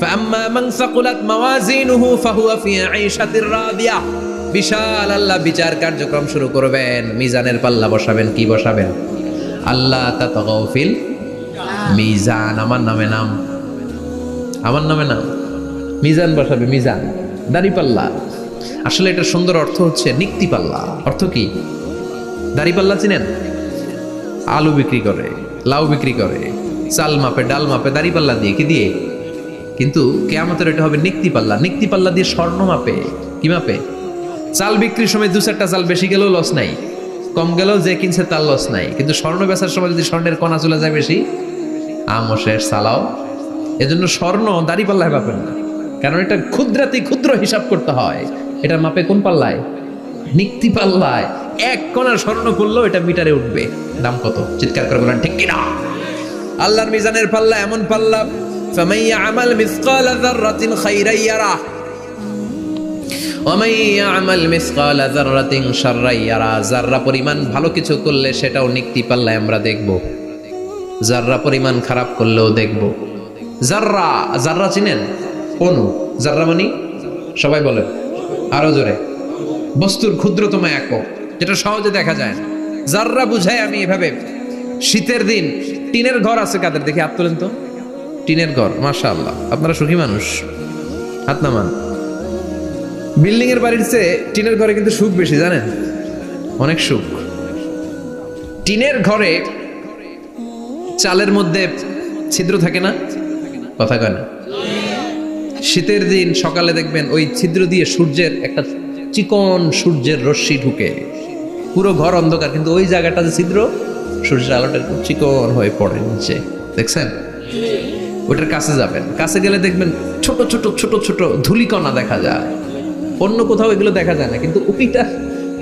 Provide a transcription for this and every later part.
فأما من ثقلت موازينه فهو في عيشة راضية বিশাল আল্লাহ বিচার কার্যক্রম শুরু করবেন মিজানের পাল্লা বসাবেন কি বসাবেন আল্লাহ তাতগাউফিল মিজান আমার নামে নাম আমার নামে নাম মিজান বসাবে মিজান দাড়ি পাল্লা আসলে এটা সুন্দর অর্থ হচ্ছে নিক্তি পাল্লা অর্থ কি দাড়ি পাল্লা চিনেন আলু বিক্রি করে লাউ বিক্রি করে চাল মাপে ডাল মাপে দাড়ি পাল্লা দিয়ে কি দিয়ে কিন্তু কেয়ামতের এটা হবে নিক্তি পাল্লা। নিক্তি পাল্লা দিয়ে স্বর্ণ মাপে। কি মাপে? চাল বিক্রির সময় দু চারটা চাল বেশি গেলেও লস নাই। কম গেলেও যে কিনছে তার লস নাই। কিন্তু স্বর্ণ বেচার সময় যদি স্বর্ণের কণা চলে যায় বেশি আমও শেষ চালাও। এজন্য স্বর্ণ দাড়ি পাল্লায় পাবেন না। কারণ এটা ক্ষুদ্রাতি ক্ষুদ্র হিসাব করতে হয়। এটা মাপে কোন পাল্লায়? নিক্তি পাল্লায়। এক কণা স্বর্ণ করলেও এটা মিটারে উঠবে। দাম কত? চিৎকার করে বলেন, ঠিক কিনা? আল্লাহর মিজানের পাল্লা এমন পাল্লা ফামাইয়া আমাল মিসকাল যাররাতিন খাইরাই ইয়ারা আমাল মিসকাল যাররাতিন শাররাই ইয়ারা যাররা পরিমাণ ভালো কিছু করলে সেটাও নিক্তি পাল্লায় আমরা দেখব। যাররা পরিমাণ খারাপ করলেও দেখব। যাররা জাররা চিনেন? অনু জাররা মানে? সবাই বলে। আরও জোরে। বস্তুর ক্ষুদ্রতম একক, যেটা সহজে দেখা যায় না। যাররা বুঝায় আমি এভাবে। শীতের দিন, টিনের ঘর আছে কাদের? দেখি হাত তো। টিনের ঘর মাশা আল্লাহ আপনারা সুখী মানুষ। হাত নামান। বিল্ডিং এর বাড়ির চেয়ে টিনের ঘরে কিন্তু সুখ বেশি, জানেন? অনেক সুখ। টিনের ঘরে চালের মধ্যে ছিদ্র থাকে না? কথা কয় না। শীতের দিন সকালে দেখবেন ওই ছিদ্র দিয়ে সূর্যের একটা চিকন সূর্যের রশ্মি ঢুকে। পুরো ঘর অন্ধকার, কিন্তু ওই জায়গাটা যে ছিদ্র, সূর্যের আলোটা চিকন হয়ে পড়ে নিচে। দেখছেন? ওটার কাছে যাবেন। কাছে গেলে দেখবেন ছোট ছোট ছোট ছোট ধুলিকণা দেখা যায়। অন্য কোথাও এগুলো দেখা যায় না, কিন্তু ওইটা,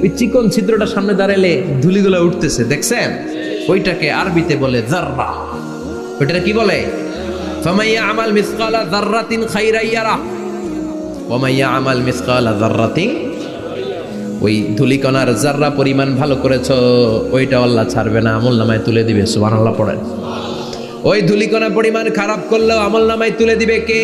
ওই চিকন ছিদ্রটা সামনে দাঁড়ালে ধুলিগুলো উঠতেছে, দেখছেন? ওইটাকে আরবিতে বলে জাররা। ওইটা কি বলে? ফামাইয়া আমাল মিসকালা জাররাতিন খাইরাইয়ারা ওমাইয়া আমাল মিসকালা জাররাতিন। ওই ধুলিকণার জাররা পরিমাণ ভালো করেছ, ওইটা আল্লাহ ছাড়বে না, আমল নামায় তুলে দিবে, সুবহানাল্লাহ পড়েন। ওই ধুলিকণা পরিমাণ খারাপ করলেও আমল নামায় তুলে দিবে কে?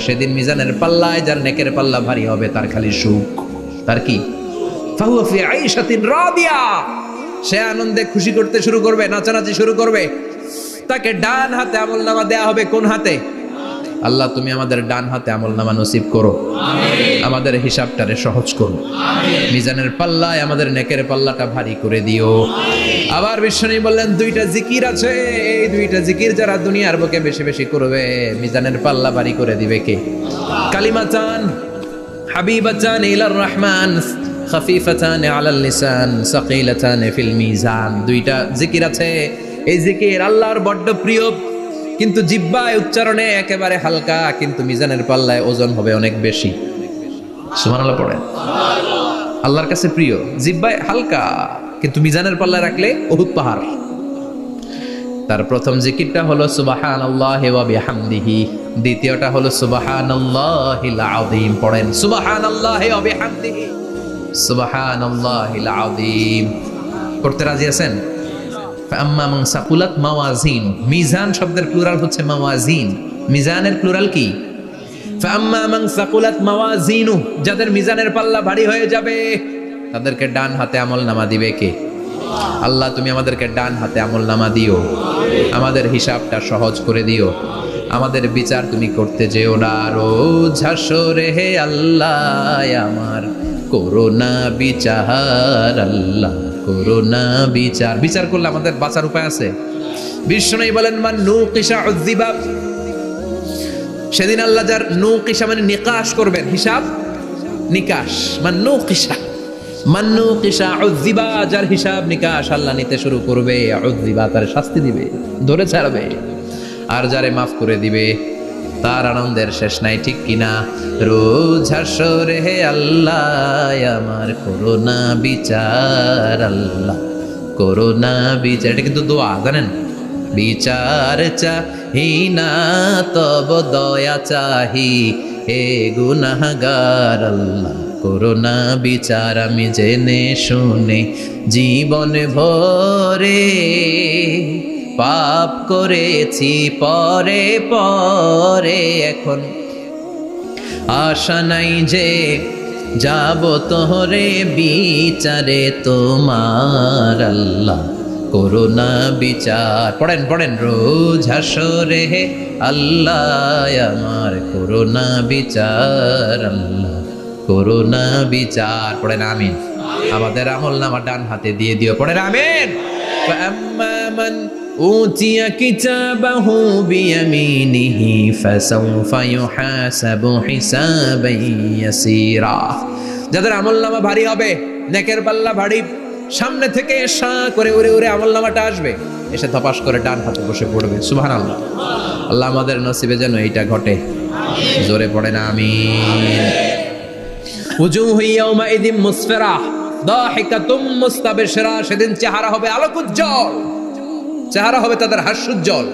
সেদিন মিজানের পাল্লায় যার নেকের পাল্লা ভারী হবে, তার খালি সুখ। তার কি? সে আনন্দে খুশি করতে শুরু করবে, নাচানাচি শুরু করবে। তাকে ডান হাতে আমল নামা দেয়া হবে কোন হাতে? আল্লাহ, তুমি আমাদের ডান হাতে আমল নামা নসিব করো। আমাদের হিসাবটারে সহজ করো। মিজানের পাল্লায়, আমাদের নেকের পাল্লাটা ভারী করে দিও। আবার বিশ্বনী বললেন, দুইটা জিকির আছে। এই দুইটা জিকির যারা দুনিয়ার বুকে বেশি বেশি করবে, মিজানের পাল্লা ভারী করে দিবে কে? কালিমা চান, হাবিবা চান, ইলার রহমান খাফিফাতান আলাল লিসান সাকিলাতান ফিল মিজান। দুইটা জিকির আছে। এই জিকির আল্লাহর বড্ড প্রিয়। কিন্তু জিব্বায় উচ্চারণে একেবারে হালকা, কিন্তু মিজানের পাল্লায় ওজন হবে অনেক বেশি। সুবহানাল্লাহ পড়েন। আল্লাহর কাছে প্রিয় জিব্বায় হালকা, কিন্তু মিজানের পাল্লায় রাখলে বহুত পাহাড়। তার প্রথম জিকিরটা হলো সুবাহান আল্লাহ বিহামদিহি। দ্বিতীয়টা হলো সুবাহান আল্লাহিল আযীম। পড়েন সুবাহান আল্লাহ বিহামদিহি। সুবাহান আল্লাহিল করতে রাজি আছেন? আম্মা মান সাকুলাত মাওয়াজিন মিজান শব্দের প্লুরাল হচ্ছে মাওয়াজিন মিজানের প্লুরাল কি? ফাম্মা মান সাকুলাত মাওয়াজিনু যাদের মিজানের পাল্লা ভারী হয়ে যাবে, তাদেরকে ডান হাতে আমল নামা দিবে কে? আল্লাহ, তুমি আমাদেরকে ডান হাতে আমল নামা দিও। আমাদের হিসাবটা সহজ করে দিও। আমাদের বিচার তুমি করতে যেও না। রোজ হাসরে হে আল্লাহ, আমার করোনা বিচার আল্লাহ। করোনা বিচার। বিচার করলে আমাদের বাঁচার উপায় আছে? নেই বলেন, মান নু কিসা উদ্দিবা সেদিন আল্লাহ যার নু কিসা মানে নিকাশ করবেন, হিসাব? নিকাশ। মান নু কিসা মান্নু কিসা উদ্দিবা যার হিসাব নিকাশ আল্লাহ নিতে শুরু করবে উদ্দিবা তার শাস্তি দিবে, ধরে ছাড়বে। আর যারে মাফ করে দিবে তার আনন্দের শেষ নাই ঠিক কিনা? রোজ হাসরে হে আল্লাহ, আমার করোনা বিচার আল্লাহ, করোনা বিচার। এটা কিন্তু দোয়া, জানেন? বিচার চাহি না তব দয়া চাহি, হে গুনাহগার আল্লাহ, করোনা বিচার আমি জেনে শুনে, জীবন ভরে পাপ করেছি পরে পরে এখন। আশা নাই যে যাব তোরে বিচারে তোমার আল্লাহ। করুণা বিচার। পড়েন পড়েন। রোজ হাসরে হে আল্লাহ, আমার করুণা বিচার আল্লাহ। করুণা বিচার। পড়েন, আমিন। আমাদের আমল নামা ডান হাতে দিয়ে দিও। পড়েন, আমিন। من أوتي كتابه بيمينه فسوف يحاسب حسابا يسيرا যাদের আমল নামা ভারী হবে নেকের পাল্লা ভারী সামনে থেকে সা করে উড়ে উড়ে আমল নামাটা আসবে এসে ধপাস করে ডান হাতে বসে পড়বে সুবহান আল্লাহ আল্লাহ আমাদের নসিবে যেন এইটা ঘটে জোরে পড়ে না আমিন উজুহু ইয়াউমাইদিন মুসফিরা দাহিকাতুম মুস্তাবশিরা সেদিন চেহারা হবে আলোকোজ্জ্বল চেহারা হবে তাদের হাস্যোজ্জ্বল।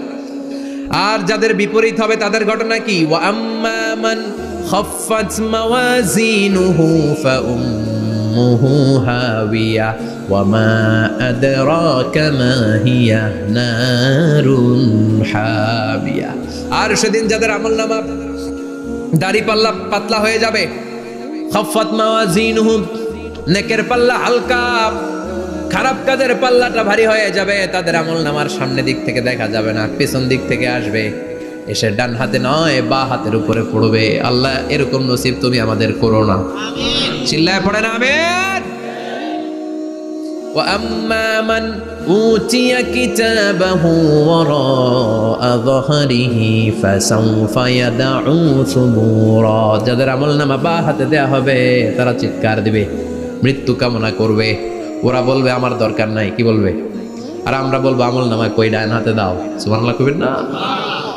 আর যাদের বিপরীত হবে তাদের ঘটনা কি? হাবিয়া। আর সেদিন যাদের আমলনামা দাড়ি পাল্লা পাতলা হয়ে যাবে নেকের পাল্লা হালকা খারাপ কাজের পাল্লাটা ভারী হয়ে যাবে তাদের আমল নামার সামনে দিক থেকে দেখা যাবে না পেছন দিক থেকে আসবে এসে ডান হাতে নয় বা হাতের উপরে পড়বে আল্লাহ এরকম নসিব তুমি আমাদের করো না চিল্লায় পড়ে না আমের وأما من أوتي كتابه وراء ظهره فسوف يدعو ثبورا যাদের আমল নামা বা হাতে দেয়া হবে তারা চিৎকার দিবে মৃত্যু কামনা করবে ওরা বলবে, আমার দরকার নাই। কি বলবে? আর আমরা বলব, আমল নামা কই ডান হাতে দাও। সুবহানাল্লাহ কবির না?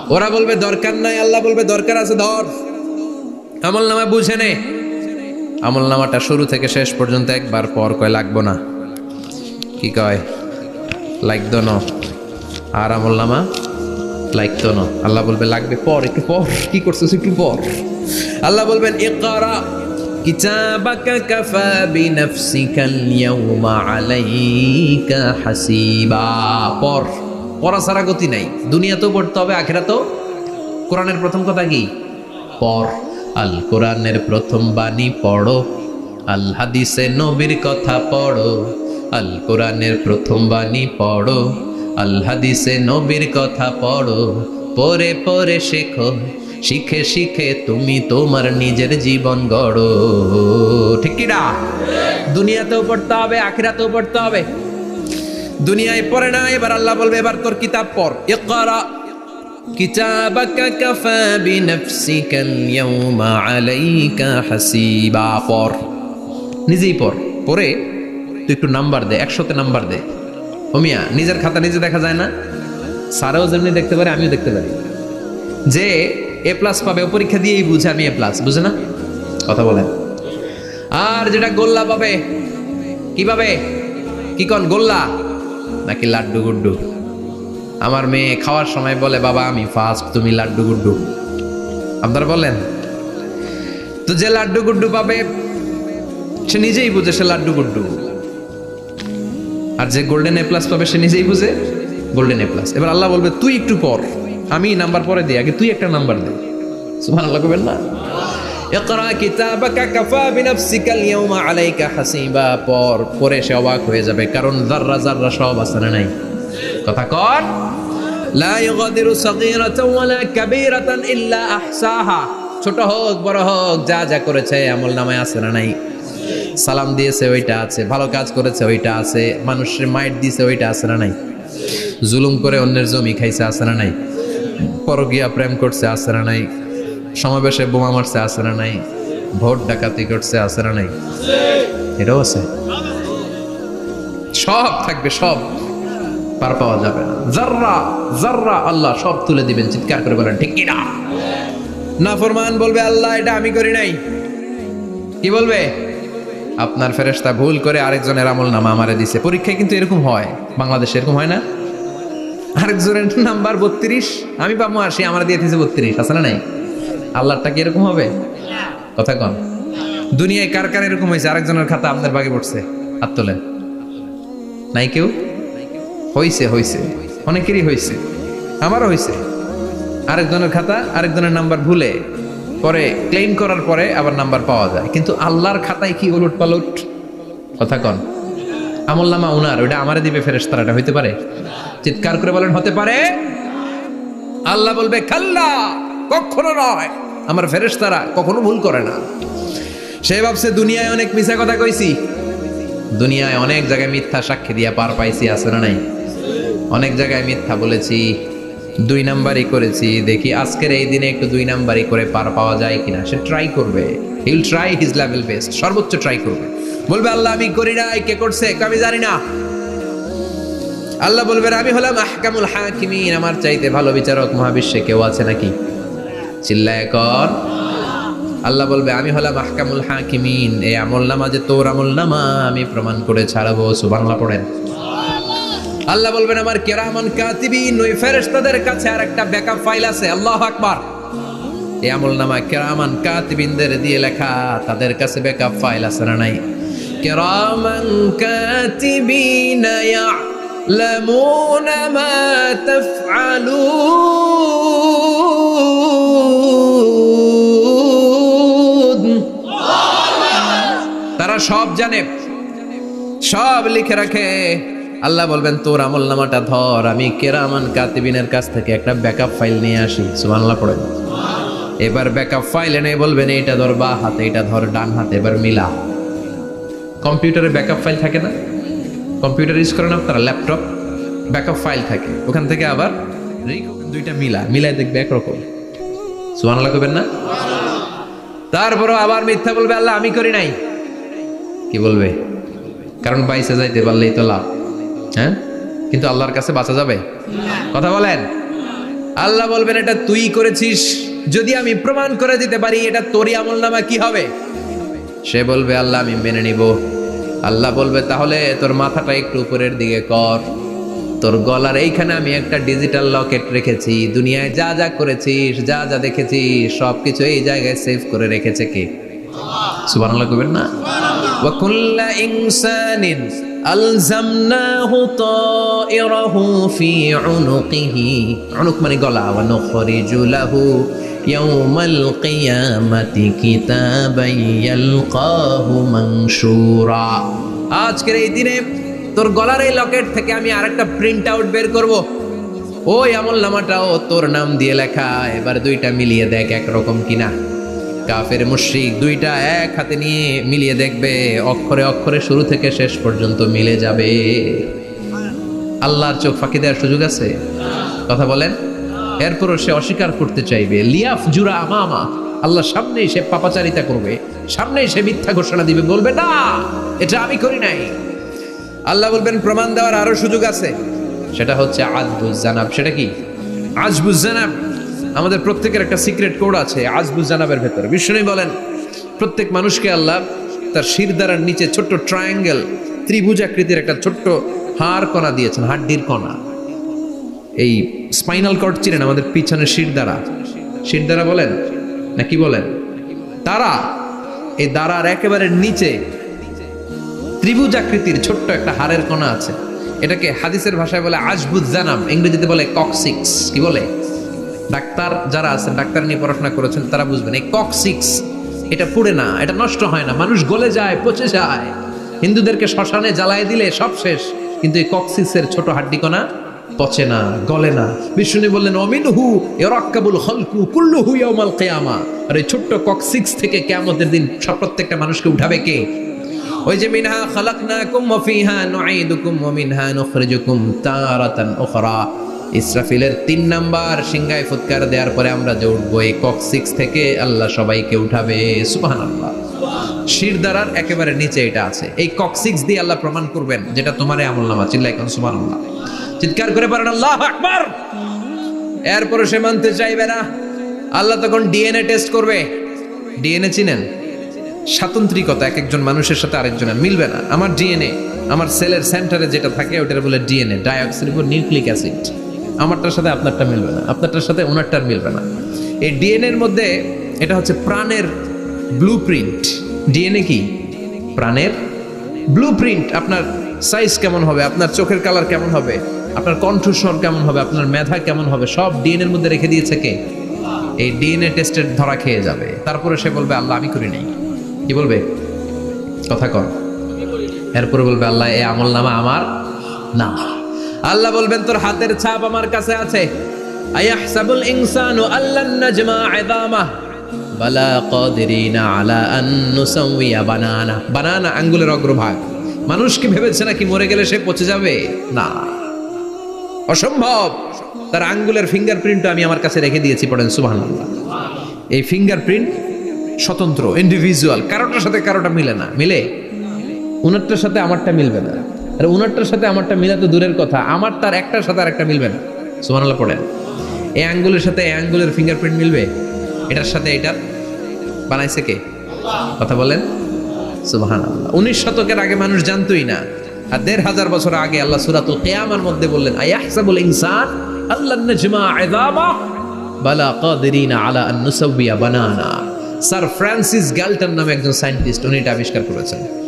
ওরা বলবে, দরকার নাই। আল্লাহ বলবে, দরকার আছে, ধর। আমল নামা বুঝে নে। আমল নামাটা শুরু থেকে শেষ পর্যন্ত একবার পর কয়, লাগবো না। কি কয়? লাগতো ন। আর আমল নামা, লাগতো না। আল্লাহ বলবে, লাগবে পর, একটু পর। কি করছিস, একটু পর? আল্লাহ বলবেন, ইকরা। কিতাবাকা কাফা বিনাফসিকা আল-ইয়াওমা আলাইকা হাসিবা। পর, পড়া ছাড়া গতি নাই। দুনিয়াতেও পড়তে হবে, আখেরাতেও? কোরআনের প্রথম কথা কি? পর আল কোরআনের প্রথম বাণী পড়ো। আল হাদিসে নবীর কথা পড়ো। আল কোরআনের প্রথম বাণী পড়ো। আল হাদিসে নবীর কথা পড়ো। পরে পরে শেখো। শিখে শিখে তুমি তোমার নিজের জীবন গড়ো। ঠিক কি না? দুনিয়াতেও পড়তে হবে, আখিরাতেও পড়তে হবে। দুনিয়ায় পড়ে না, এবার আল্লাহ বলবে, এবার তোর কিতাব পড়। ইকরা, কিতাবাকা কাফা বিনাফসিকা আল-ইয়াওমা আলাইকা হাসিবা। পড়। নিজেই পড়। পড়ে, তুই একটু নাম্বার দে, একশোতে নাম্বার দে। হোমিয়া নিজের খাতা নিজে দেখা যায় না? স্যারেও যেমনি দেখতে পারে, আমিও দেখতে পারি। যে এ প্লাস পাবে। ও পরীক্ষা দিয়েই বুঝে, আমি এ প্লাস বুঝে না? কথা বলেন। আর যেটা গোল্লা পাবে, কি পাবে? কি কন, গোল্লা? নাকি লাড্ডু গুড্ডু? আমার মেয়ে খাওয়ার সময় বলে, বাবা, আমি ফার্স্ট তুমি লাড্ডু গুড্ডু। আপনারা বলেন তো যে লাড্ডু গুড্ডু পাবে, সে নিজেই বুঝে সে লাড্ডু গুড্ডু। আর যে গোল্ডেন এ প্লাস পাবে, সে নিজেই বুঝে গোল্ডেন এ প্লাস এবার আল্লাহ বলবে, তুই একটু পর। আমি নাম্বার পরে দিই, আগে তুই একটা নাম্বার দে। সুবহানাল্লাহ কবেন না? ইকরা কিতাবাকা কাফা বিনাফসিকা আল-ইয়াওমা আলাইকা হাসিবা। পর, পরে সে অবাক হয়ে যাবে, কারণ যাররা যাররা সব আছে না নাই। কথা কর। লা ইউগাদিরু সাগীরাতান ওয়ালা কাবীরাতান ইল্লা আহসাহা। ছোট হোক, বড় হোক, যা যা করেছে, আমল নামায় আছে না নাই। সালাম দিয়েছে, ওইটা আছে। ভালো কাজ করেছে, ওইটা আছে। মানুষের মাইট দিয়েছে, ওইটা আছে না নাই। জুলুম করে অন্যের জমি খাইছে, আছে না নাই। পরকিয়া প্রেম করছে না নাই। সমাবেশে বোমা মারছে না নাই। ভোট ডাকাতি করছে না নাই। এটাও আছে। সব থাকবে, সব। পার পাওয়া যাবে না। জাররা জাররা আল্লাহ সব তুলে দিবেন, চিৎকার করে বলেন, ঠিক কিনা না? ফরমান বলবে, আল্লাহ, এটা আমি করি নাই। কি বলবে? আপনার ফেরেশতা ভুল করে আরেকজনের আমল নামা আমারে দিছে। পরীক্ষায় কিন্তু এরকম হয়। বাংলাদেশে এরকম হয় না? আরেকজনের নাম্বার বত্রিশ, আমি পাবো আর সে আমার দিয়ে দিয়েছে বত্রিশ না নাই? আল্লাহরটা কি এরকম হবে? কথা কন। দুনিয়ায় কার কার এরকম হয়েছে? আরেকজনের খাতা আপনার বাগে পড়ছে, হাত তোলেন। নাই কেউ? হইছে হইছে। অনেকেরই হইছে। আমারও হইছে। আরেকজনের খাতা, আরেকজনের নাম্বার ভুলে, পরে ক্লেম করার পরে আবার নাম্বার পাওয়া যায়। কিন্তু আল্লাহর খাতায় কি উলট পালট কথা কন। আমল নামা উনার ওটা আমারে দিবে ফেরেশতারা এটা হইতে পারে? চিৎকার করে বলেন, হতে পারে? আল্লাহ বলবে, খাল্লা, কখনো নয়। আমার ফেরেশতারা কখনো ভুল করে না। সে ভাবছে, দুনিয়ায় অনেক মিছা কথা কইছি। দুনিয়ায় অনেক জায়গায় মিথ্যা সাক্ষী দিয়া পার পাইছি, আছে না নাই? অনেক জায়গায় মিথ্যা বলেছি, দুই নাম্বারই করেছি, দেখি আজকের এই দিনে একটু দুই নাম্বারই করে পার পাওয়া যায় কিনা, সে ট্রাই করবে। He'll try his level best সর্বোচ্চ ট্রাই করবে। বলবে, আল্লাহ, আমি করি না। কে করছে? আমি জানি না। আল্লাহ বলবেন আমি হলাম আহকামুল হাকিমিন। আমার চাইতে ভালো বিচারক মহাবিশ্বে কেউ আছে নাকি? চিল্লায় কর। আল্লাহ বলবে, আমি হলাম আহকামুল হাকিমিন। এই আমল নামা যে তোর আমল নামা, আমি প্রমাণ করে ছাড়াবো। সুবাংলা পড়েন। আল্লাহ বলবেন, আমার কেরামান কাতিবিন, ওই ফেরেশতাদের কাছে আর একটা ব্যাকআপ ফাইল আছে। আল্লাহ আকবার। এই আমল নামা কেরামান কাতিবিনদের দিয়ে লেখা তাদের কাছে ব্যাকআপ ফাইল আছে না নাই কেরামান কাতিবিন يعلمون ما تفعلون তারা সব জানে সব লিখে রাখে আল্লাহ বলবেন তোর আমল নামাটা ধর আমি কেরামান কাতিবিনের কাছ থেকে একটা ব্যাকআপ ফাইল নিয়ে আসি সুবহানাল্লাহ পড়েন এবার ব্যাকআপ ফাইল এনে বলবেন, এইটা ধর বা হাতে এটা ধর ডান হাতে, এবার মিলা। কম্পিউটারে ব্যাকআপ ফাইল থাকে না? কম্পিউটার ইউজ করেন আপনারা ল্যাপটপ ব্যাকআপ ফাইল থাকে। ওখান থেকে আবার দুইটা মিলা। মিলায় দেখবে একরকম। সুবহানাল্লাহ করবেন না? তারপরও আবার মিথ্যা বলবে, আল্লাহ, আমি করি নাই। কি বলবে? কারণ বাইসে যাইতে পারলেই তো লাভ। হ্যাঁ? কিন্তু আল্লাহর কাছে বাঁচা যাবে? কথা বলেন? আল্লাহ বলবেন, এটা তুই করেছিস। যদি আমি প্রমাণ করে দিতে পারি এটা তোরই আমল নামা কি হবে? সে বলবে আল্লাহ আমি মেনে নিব। আল্লাহ বলবে তাহলে তোর মাথাটা একটু উপরের দিকে কর। তোর গলার এইখানে আমি একটা ডিজিটাল লকেট রেখেছি। দুনিয়ায় যা যা করেছিস যা যা দেখেছিস সব কিছু এই জায়গায় সেভ করে রেখেছে কে? সুবহানাল্লাহ কইবেন না? ইনসানিন ফি মানে গলা। আজকের এই দিনে তোর গলার এই লকেট থেকে আমি আরেকটা প্রিন্ট আউট বের করব। ওই আমল নামাটাও তোর নাম দিয়ে লেখা। এবার দুইটা মিলিয়ে দেখ একরকম কিনা। কাফের মুশরিক দুইটা এক হাতে নিয়ে মিলিয়ে দেখবে, অক্ষরে অক্ষরে শুরু থেকে শেষ পর্যন্ত মিলে যাবে। আল্লাহর চোখ ফাঁকি দেওয়ার সুযোগ আছে? কথা বলেন। এরপরও সে অস্বীকার করতে চাইবে, লিয়াফ জুরা আমামা। আল্লাহ সামনেই সে পাপাচারিতা করবে, সামনেই সে মিথ্যা ঘোষণা দিবে, বলবে, না, এটা আমি করি নাই। আল্লাহ বলবেন, প্রমাণ দেওয়ার আরও সুযোগ আছে। সেটা হচ্ছে আজবুজ জানাব। সেটা কি? আজবুজ জানাব। আমাদের প্রত্যেকের একটা সিক্রেট কোড আছে আজবুজ জানাবের ভেতরে। বিষ্ণু বলেন, প্রত্যেক মানুষকে আল্লাহ তার শিরদারার নিচে ছোট্ট ট্রায়াঙ্গেল ত্রিভুজ আকৃতির একটা ছোট্ট হাড় কণা দিয়েছেন, হাড্ডির কণা। এই স্পাইনাল কর্ড চিনেন আমাদের পিছনে শিরদারা শিরদারা বলেন, না কি বলেন? তারা এই দাঁড়ার একেবারে নিচে ত্রিভুজ আকৃতির ছোট্ট একটা হাড়ের কণা আছে। এটাকে হাদিসের ভাষায় বলে আজবুজ জানাম, ইংরেজিতে বলে ককসিক্স কি বলে? ডাক্তার যারা আছেন, ডাক্তার নিয়ে পড়াশোনা করেছেন, তারা বুঝবেন, এই ককসিক্স এটা পুড়ে না, এটা নষ্ট হয় না, মানুষ গলে যায়, পচে যায়। হিন্দুদেরকে শ্মশানে জ্বালায় দিলে সব শেষ, কিন্তু এই ককসিক্সের ছোট হাড্ডি কণা পচে না, গলে না। বিষ্ণু বললেন, অমিনহু এরাক্কাবুল হলকু কুল্লু হু ইয়াউমাল কিয়ামা। আর এই ছোট্ট ককসিক্স থেকে কিয়ামতের দিন সব প্রত্যেকটা মানুষকে উঠাবে কে? ওই যে, মিনহা খালাকনাকুম ওয়া ফিহা নুঈদুকুম ওয়া মিনহা নুখরিজুকুম তারাতান উখরা। ইসরাফিলের তিন নাম্বার সিংহায় ফুৎকার দেওয়ার পরে আমরা যে উঠবো এই কক সিক্স থেকে। আল্লাহ সবাইকে উঠাবে। সুবাহান আল্লাহ শির দ্বারার একেবারে নিচে এটা আছে। এই কক সিক্স দিয়ে আল্লাহ প্রমাণ করবেন যেটা তোমার আমল নামা চিল্লাই কোন আল্লাহ চিৎকার করে পারেন, আল্লাহ আকবার! এরপরে সে মানতে চাইবে না। আল্লাহ তখন ডিএনএ টেস্ট করবে। ডিএনএ চিনেন? স্বাতন্ত্রিকতা, এক একজন মানুষের সাথে আরেকজনের মিলবে না। আমার ডিএনএ, আমার সেলের সেন্টারে যেটা থাকে, ওটার বলে ডিএনএ ডাইঅক্সিরিবো নিউক্লিক অ্যাসিড। আমারটার সাথে আপনারটা মিলবে না, আপনারটার সাথে ওনারটার মিলবে না। এই ডিএনএ এর মধ্যে এটা হচ্ছে প্রাণের ব্লু প্রিন্ট ডিএনএ কি? প্রাণের ব্লু প্রিন্ট আপনার সাইজ কেমন হবে? আপনার চোখের কালার কেমন হবে? আপনার কণ্ঠস্বর কেমন হবে? আপনার মেধা কেমন হবে? সব ডিএনএ এর মধ্যে রেখে দিয়েছে কে? এই ডিএনএ টেস্টের ধরা খেয়ে যাবে। তারপরে সে বলবে, আল্লাহ, আমি করি নাই। কি বলবে? কথা কর। এরপরে বলবে, আল্লাহ, এ আমল নামা আমার না। আল্লাহ বলবেন, তোর হাতের ছাপ আমার কাছে আছে। আয়াহসাবুল ইনসানু আল্লান নাজমা ইদামা বালা কাদিরিনা আলা আন নুসাউইয়া বানানা। বানানা আঙ্গুলের অগ্রভাগ। মানুষ কি ভেবেছে নাকি মরে গেলে সে পচে যাবে? না। অসম্ভব। তার আঙ্গুলের ফিঙ্গারপ্রিন্টও আমি আমার কাছে রেখে দিয়েছি, পড়েন, সুবহানাল্লাহ। এই ফিঙ্গারপ্রিন্ট স্বতন্ত্র ইন্ডিভিজুয়াল কারোটার সাথে কারোটা মিলে না। মিলে? উনারটার সাথে আমারটা মিলবে না। আর উনারটার সাথে আমারটা মিলা তো দূরের কথা, আমার তার একটার সাথে আর একটা মিলবে না। সুবহানাল্লাহ পড়েন। এই আঙ্গুলের সাথে এই আঙ্গুলের ফিঙ্গারপ্রিন্ট মিলবে? এটার সাথে এটার বানাইছে কে? কথা বলেন। সুবহানাল্লাহ। উনিশ শতকের আগে মানুষ জানতোই না। আর দেড় হাজার বছর আগে আল্লাহ সুরাতুল কিয়ামার মধ্যে বললেন, আয়াহসাবুল ইনসান আল্লাহ নাজমা ইযামা বালা কাদিরিনা আলা আন নুসাউইয়া বানানা। স্যার ফ্রান্সিস গ্যালটন নামে একজন সায়েন্টিস্ট, উনি এটা আবিষ্কার করেছেন।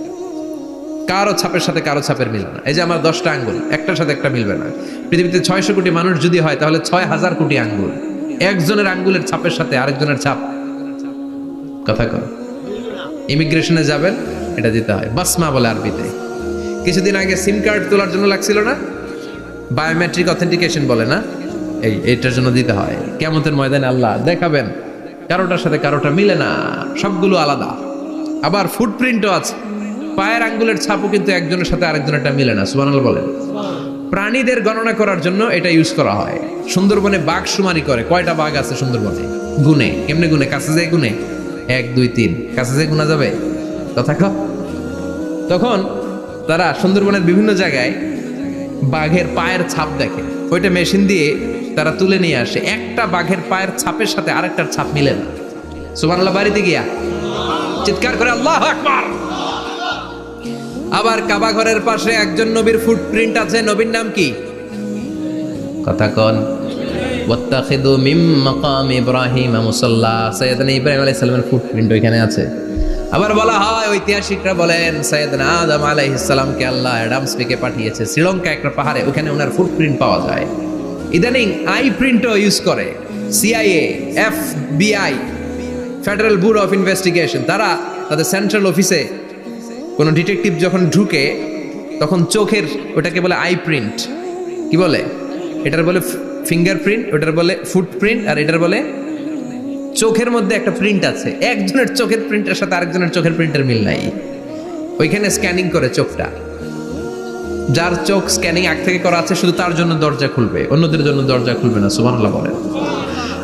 কারও ছাপের সাথে কারও ছাপের মিলবে না। এই যে আমার দশটা আঙ্গুল, একটার সাথে একটা মিলবে না। পৃথিবীতে ছয়শো কোটি মানুষ যদি হয়, তাহলে ছয় হাজার কোটি আঙ্গুল। একজনের আঙ্গুলের ছাপের সাথে আরেকজনের ছাপ। কথা কর ইমিগ্রেশনে যাবেন, এটা দিতে হয়। বাসমা বলে আরবিতে। কিছুদিন আগে সিম কার্ড তোলার জন্য লাগছিল না? বায়োমেট্রিক অথেন্টিকেশন বলে না? এই এটার জন্য দিতে হয়। কেমতের ময়দানে আল্লাহ দেখাবেন, কারোটার সাথে কারোটা মিলে না। সবগুলো আলাদা। আবার ফুটপ্রিন্টও আছে। পায়ের আঙ্গুলের ছাপও কিন্তু একজনের সাথে আরেকজনেরটা মিলে না, সুবহানাল্লাহ বলেন। প্রাণীদের গণনা করার জন্য এটা ইউজ করা হয়। সুন্দরবনে বাঘ সুমারি করে, কয়টা বাঘ আছে সুন্দরবনে? গুনে কেমনে গুনে কাছে যায় গুনে এক, দুই, তিন। কাছে যায় গুনা যাবে? কথা তখন তারা সুন্দরবনের বিভিন্ন জায়গায় বাঘের পায়ের ছাপ দেখে। ওইটা মেশিন দিয়ে তারা তুলে নিয়ে আসে। একটা বাঘের পায়ের ছাপের সাথে আরেকটার ছাপ মিলে না। সুবহানাল্লাহ, বাড়িতে গিয়া চিৎকার করে, আল্লাহ আকবার! আবার কাবা ঘরের পাশে একজন নবীর ফুটপ্রিন্ট আছে। নবীর নাম কি? কথা কন। ওয়াত্তাখিদু মিম মাকাম ইব্রাহিম মুসাল্লা। সৈয়দনা ইব্রাহিম আলাইহিস সালামের ফুটপ্রিন্ট ওইখানে আছে। আবার বলা হয় ঐতিহাসিকরা বলেন সৈয়দনা আদম আলাইহিস সালামকে আল্লাহ অ্যাডামস পেকে পাঠিয়েছে। শ্রীলঙ্কা একটা পাহাড়ে ওখানে ওনার ফুটপ্রিন্ট পাওয়া যায়। ইদানিং আই প্রিন্টও ইউজ করে। CIA FBI federal bureau of investigation তারা তাদের সেন্ট্রাল অফিসে কোনো ডিটেকটিভ যখন ঢুকে, তখন চোখের ওটাকে বলে আই প্রিন্ট কি বলে? এটার বলে ফিঙ্গারপ্রিন্ট ওটার বলে ফুটপ্রিন্ট আর এটার বলে চোখের মধ্যে একটা প্রিন্ট আছে। একজনের চোখের প্রিন্টের সাথে আরেকজনের চোখের প্রিন্টের মিল নাই। ওইখানে স্ক্যানিং করে চোখটা। যার চোখ স্ক্যানিং আগ থেকে করা আছে, শুধু তার জন্য দরজা খুলবে। অন্যদের জন্য দরজা খুলবে না, সুবহানাল্লাহ বলেন।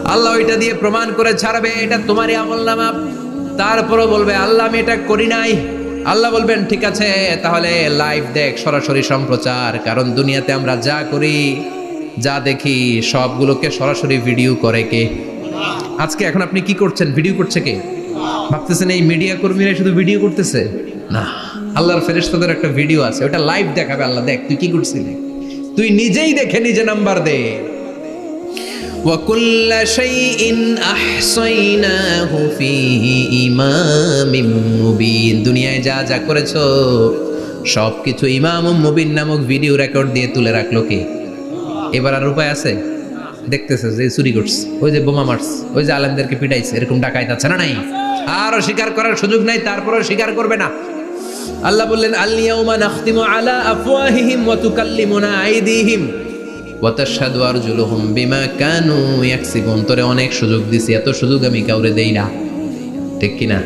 আল্লাহ ওইটা দিয়ে প্রমাণ করে ছাড়বে, এটা তোমারই আমল নামা। তারপরও বলবে, আল্লাহ আমি এটা করি নাই। আল্লাহ বলবেন, ঠিক আছে, তাহলে লাইভ দেখ, সরাসরি সম্প্রচার। কারণ দুনিয়াতে আমরা যা করি, যা দেখি, সবগুলোকে সরাসরি ভিডিও করে কে? আজকে এখন আপনি কি করছেন? ভিডিও করছে কে? ভাবতেছেন এই মিডিয়া কর্মীরা শুধু ভিডিও করতেছে? না, আল্লাহর ফেরেশতাদের একটা ভিডিও আছে, ওটা লাইভ দেখাবে আল্লাহ। দেখ, তুই কি করছিলি? তুই নিজেই দেখে নিজে নাম্বার দে। وكل شيء أحصيناه في إمام مبين দুনিয়ায় যা যা করেছো সব কিছু ইমাম মুবিন নামক ভিডিও রেকর্ড দিয়ে তুলে রাখলো কে এবার আর উপায় আছে দেখতেছে যে চুরি করছে ওই যে বোমা মারছে ওই যে আলেমদেরকে পিটাইছে এরকম ডাকাইত আছে না নাই আরও স্বীকার করার সুযোগ নাই তারপরেও স্বীকার করবে না আল্লাহ বললেন আল্লিয়াউমা নাখতিমু আলা আফওয়াহিহিম ওয়া তুকাল্লিমুনা আইদিহিম ওয়াতাশহাদু আরজুলুহুম বিমা কানু ইয়াকসিবুন। তোরে অনেক সুযোগ দিছি, এত সুযোগ আমি কাউরে দেই না। ঠিক কি না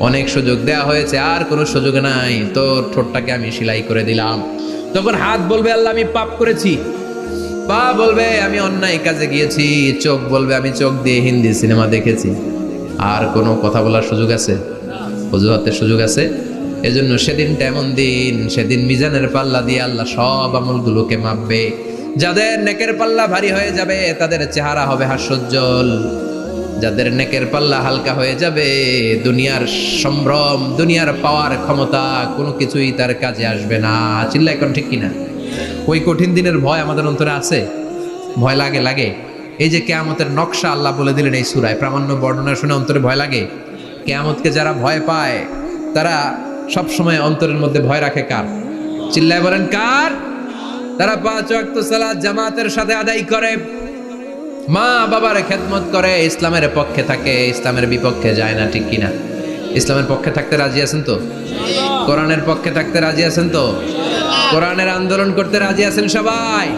অনেক সুযোগ দেয়া হয়েছে, আর কোনো সুযোগ নাই। তোর ঠোঁটটাকে আমি সেলাই করে দিলাম। তখন হাত বলবে, আল্লাহ, আমি পাপ করেছি। পা বলবে, আমি অন্যায় কাজে গিয়েছি। চোখ বলবে, আমি চোখ দিয়ে হিন্দি সিনেমা দেখেছি। আর কোনো কথা বলার সুযোগ আছে? অজুহাতের সুযোগ আছে? এজন্য সেদিনটা এমন দিন, সেদিন মিজানের পাল্লা দিয়ে আল্লাহ সব আমলগুলোকে মাপবে। যাদের নেকের পাল্লা ভারী হয়ে যাবে, তাদের চেহারা হবে হাস্যোজ্জ্বল। যাদের নেকের পাল্লা হালকা হয়ে যাবে, দুনিয়ার সম্ভ্রম, দুনিয়ার পাওয়ার ক্ষমতা, কোনো কিছুই তার কাজে আসবে না। চিল্লা এখন ঠিক কিনা? ওই কঠিন দিনের ভয় আমাদের অন্তরে আছে? ভয় লাগে লাগে। এই যে কেয়ামতের নকশা আল্লাহ বলে দিলেন এই সুরায়, প্রামাণ্য বর্ণনা শুনে অন্তরে ভয় লাগে। কেয়ামতকে যারা ভয় পায়, তারা সব সময় অন্তরের মধ্যে ভয় রাখে কার? চিল্লায় বলেন, কার? তারা পাঁচ ওয়াক্ত সালাত জামাতের সাথে আদায় করে। মা বাবার খেদমত করে, ইসলামের পক্ষে থাকে, ইসলামের বিপক্ষে যায় না, ঠিক কিনা? ইসলামের পক্ষে থাকতে রাজি আছেন তো? কোরআনের পক্ষে থাকতে রাজি আছেন তো? কোরআনের আন্দোলন করতে রাজি আছেন সবাই?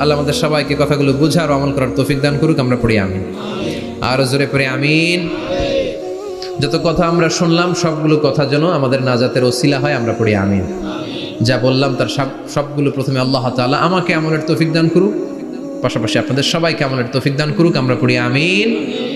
আল্লাহ আমাদের সবাইকে কথাগুলো বুঝার ও আমল করার তৌফিক দান করুক, আমরা পড়ি আমিন। আরও জোরে পড়ি আমিন। যত কথা আমরা শুনলাম, সবগুলো কথা যেন আমাদের নাজাতের ওসিলা হয়, আমরা পড়ি আমিন। যা বললাম, তার সব, সবগুলো প্রথমে আল্লাহ তালা আমাকে আমলের তৌফিক দান করুক। পাশাপাশি আপনাদের সবাইকে আমলের তৌফিক দান করুক। আমরা পড়ি আমিন।